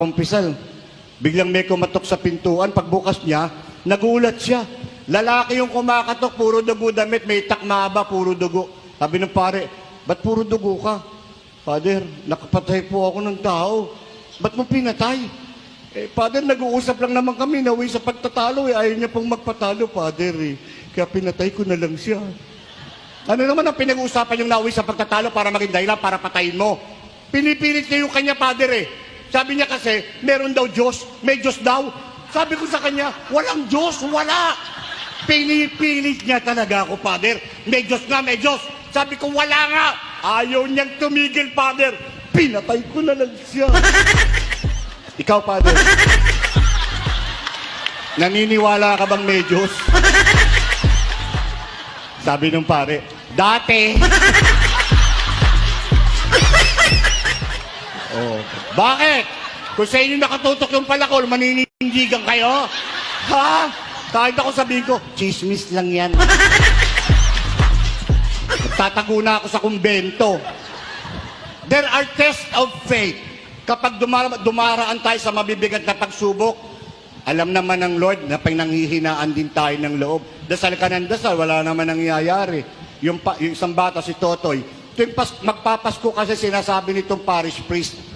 Kumpisal, biglang may kumatok sa pintuan. Pagbukas niya, nagulat siya. Lalaki yung kumakatok, puro dugo damit, may takmaba, puro dugo. Sabi ng pare, ba't puro dugo ka? Father, nakapatay po ako ng tao. Ba't mo pinatay? Eh, Father, nag-uusap lang naman kami, naway sa pagtatalo. Eh. Ayaw niya pong magpatalo, Father. Eh. Kaya pinatay ko na lang siya. Ano naman ang pinag-uusapan yung nauwi sa pagtatalo para maging dahilan para patayin mo? Pinipilit niya yung kanya, Father eh. Sabi niya kasi, meron daw Diyos, may Diyos daw. Sabi ko sa kanya, walang Diyos, wala. Pinipilit niya talaga ako, Father. May Diyos nga, may Diyos. Sabi ko, wala nga. Ayaw niyang tumigil, Father. Pinatay ko na lang siya. Ikaw, Father. Naniniwala ka bang may Diyos? Sabi nung pare, dati. Bakit? Kung sa inyo nakatutok yung palakol, maninindigan kayo? Ha? Kahit ako sabihin ko, chismis lang yan. Tatago na ako sa kumbento. There are tests of faith. Kapag dumara, dumaraan tayo sa mabibigat na pagsubok, alam naman ng Lord na pinanghihinaan din tayo ng loob. Dasal ka ng dasal, wala naman nangyayari. Yung, pa, yung isang bata, si Totoy, tuwing pas, magpapasko kasi sinasabi nitong parish priest,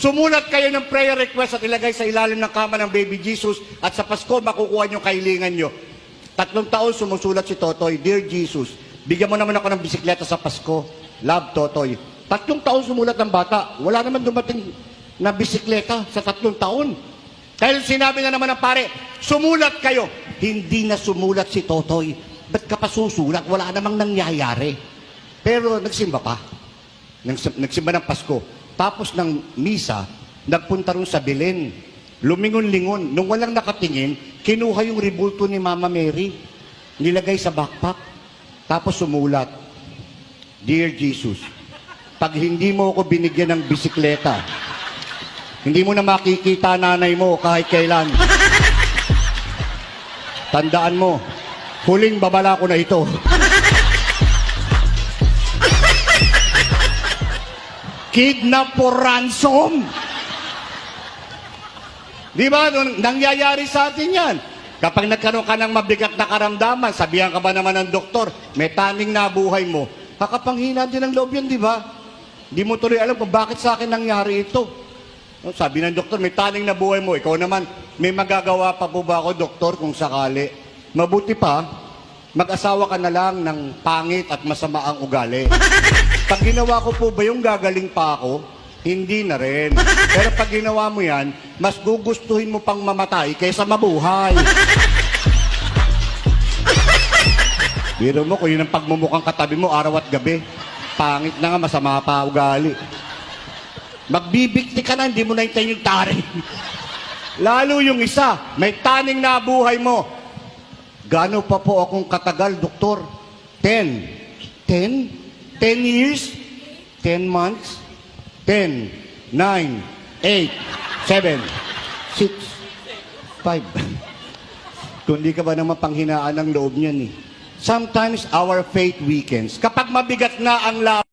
sumulat kayo ng prayer request at ilagay sa ilalim ng kama ng baby Jesus at sa Pasko makukuha niyo kahilingan niyo. Tatlong taon sumusulat si Totoy, Dear Jesus, bigyan mo naman ako ng bisikleta sa Pasko. Love, Totoy. Tatlong taon sumulat ng bata. Wala naman dumating na bisikleta sa tatlong taon. Dahil sinabi na naman ng pare, sumulat kayo. Hindi na sumulat si Totoy. Ba't ka pa susulat? Wala namang nangyayari. Pero nagsimba pa. Nags- Nagsimba ng Pasko. Tapos ng misa, nagpunta rin sa Belen. Lumingon-lingon. Nung walang nakatingin, kinuha yung ribulto ni Mama Mary. Nilagay sa backpack. Tapos sumulat, Dear Jesus, pag hindi mo ako binigyan ng bisikleta, hindi mo na makikita nanay mo kahit kailan. Tandaan mo, huling babala ko na ito. Kidnap for ransom. Di ba? Nangyayari sa atin yan. Kapag nagkaroon ka ng mabigat na karamdaman, sabihan ka ba naman ng doktor, may taning na buhay mo, kakapanghina din ang loob yan, di ba? Di mo tuloy alam kung bakit sa akin nangyari ito. Sabi ng doktor, may taning na buhay mo. Ikaw naman, may magagawa pa po ba ako, doktor, kung sakali? Mabuti pa, mag-asawa ka na lang ng pangit at masama ang ugali. Pag ginawa ko po ba yung gagaling pa ako, hindi na rin. Pero pag ginawa mo yan, mas gugustuhin mo pang mamatay kaysa mabuhay. Biro mo, kung yun ang pagmumukhang katabi mo araw at gabi, pangit na nga, masama pa ugali. Magbibikti ka na, hindi mo na hintayin yung taring. Lalo yung isa, may taning na buhay mo. Gano pa po akong katagal, doktor? Ten. Ten? Ten years? Ten months? Ten. Nine. Eight. Seven. Six. Five. Kung di ka ba naman panghinaan ng loob niyan eh. Sometimes our faith weakens. Kapag mabigat na ang laban,